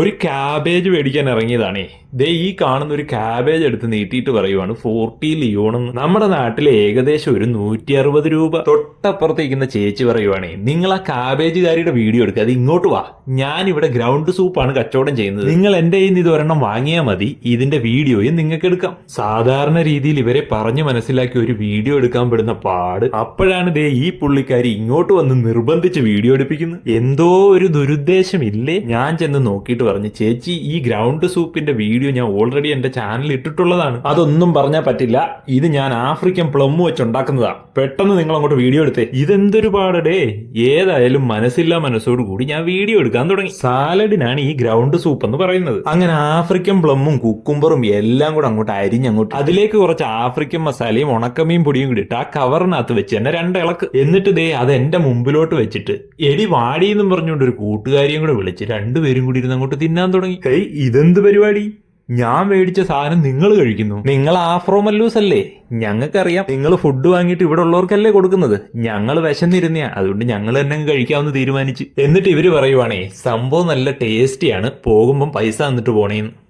ഒരു ക്യാബേജ് മേടിക്കാൻ ഇറങ്ങിയതാണേ. ദേ ഈ കാണുന്ന ഒരു ക്യാബേജ് എടുത്ത് നീട്ടിയിട്ട് പറയുവാണ് ഫോർട്ടി ലിയോണെന്ന് നമ്മുടെ നാട്ടിലെ ഏകദേശം ഒരു നൂറ്റി അറുപത് രൂപ തൊട്ടപ്പുറത്തേക്കുന്ന ചേച്ചി പറയുവാണേ നിങ്ങൾ ആ ക്യാബേജുകാരിയുടെ വീഡിയോ എടുക്കുക അത് ഇങ്ങോട്ട് വാ. ഞാൻ ഇവിടെ ഗ്രൗണ്ട് സൂപ്പാണ് കച്ചവടം ചെയ്യുന്നത്. നിങ്ങൾ എന്റെ കയ്യിൽ നിന്ന് ഇത് ഒരെണ്ണം വാങ്ങിയാൽ മതി ഇതിന്റെ വീഡിയോയും നിങ്ങൾക്ക് എടുക്കാം. സാധാരണ രീതിയിൽ ഇവരെ പറഞ്ഞു മനസ്സിലാക്കി ഒരു വീഡിയോ എടുക്കാൻ പെടുന്ന പാട്. അപ്പോഴാണ് ദേ ഈ പുള്ളിക്കാരി ഇങ്ങോട്ട് വന്ന് നിർബന്ധിച്ച് വീഡിയോ എടുപ്പിക്കുന്നത്. എന്തോ ഒരു ദുരുദ്ദേശം ഇല്ലേ ഞാൻ ചെന്ന് നോക്കിയിട്ട് പറഞ്ഞു ചേച്ചി ഈ ഗ്രൗണ്ട് സൂപ്പിന്റെ വീഡിയോ ഞാൻ ഓൾറെഡി എന്റെ ചാനലിൽ ഇട്ടിട്ടുള്ളതാണ്. അതൊന്നും പറഞ്ഞാൽ പറ്റില്ല. ഇത് ഞാൻ ആഫ്രിക്കൻ പ്ലം വെച്ച് ഉണ്ടാക്കുന്നതാ. പെട്ടെന്ന് നിങ്ങൾ അങ്ങോട്ട് വീഡിയോ എടുത്തേ. ഇതെന്തൊരു പാടേ ഏതായാലും മനസ്സില്ല മനസ്സോട് കൂടി ഞാൻ വീഡിയോ എടുക്കാൻ തുടങ്ങി. സാലഡിനാണ് ഈ ഗ്രൗണ്ട് സൂപ്പ് എന്ന് പറയുന്നത്. അങ്ങനെ ആഫ്രിക്കൻ പ്ലമ്മും കുക്കുംബറും എല്ലാം കൂടെ അങ്ങോട്ട് അരിഞ്ഞങ്ങോട്ട്. അതിലേക്ക് കുറച്ച് ആഫ്രിക്കൻ മസാലയും ഉണക്കമീൻ പൊടിയും കൂടി ഇട്ട് ആ കവറിനകത്ത് വെച്ച് തന്നെ രണ്ട് ഇളക്ക്. എന്നിട്ട് ദേ അത് എന്റെ മുമ്പിലോട്ട് വെച്ചിട്ട് എടി വാടി എന്നും പറഞ്ഞുകൊണ്ട് ഒരു കൂട്ടുകാരിയും കൂടെ വിളിച്ച് രണ്ടുപേരും കൂടി ഇരുന്ന് അങ്ങോട്ട് തിന്നാൻ തുടങ്ങി. ഏയ് ഇതെന്ത് പരിപാടി? ഞാൻ മേടിച്ച സാധനം നിങ്ങൾ കഴിക്കുന്നു. നിങ്ങൾ ആഫ്രോ മല്ലൂസ് അല്ലേ? ഞങ്ങൾക്കറിയാം. നിങ്ങൾ ഫുഡ് വാങ്ങിയിട്ട് ഇവിടെ ഉള്ളവർക്കല്ലേ കൊടുക്കുന്നത്. ഞങ്ങൾ വിശന്നിരുന്നയാ. അതുകൊണ്ട് ഞങ്ങൾ തന്നെ കഴിക്കാമെന്ന് തീരുമാനിച്ചു. എന്നിട്ട് ഇവർ പറയുവാണേ സംഭവം നല്ല ടേസ്റ്റിയാണ് പോകുമ്പം പൈസ തന്നിട്ട് പോണേന്ന്.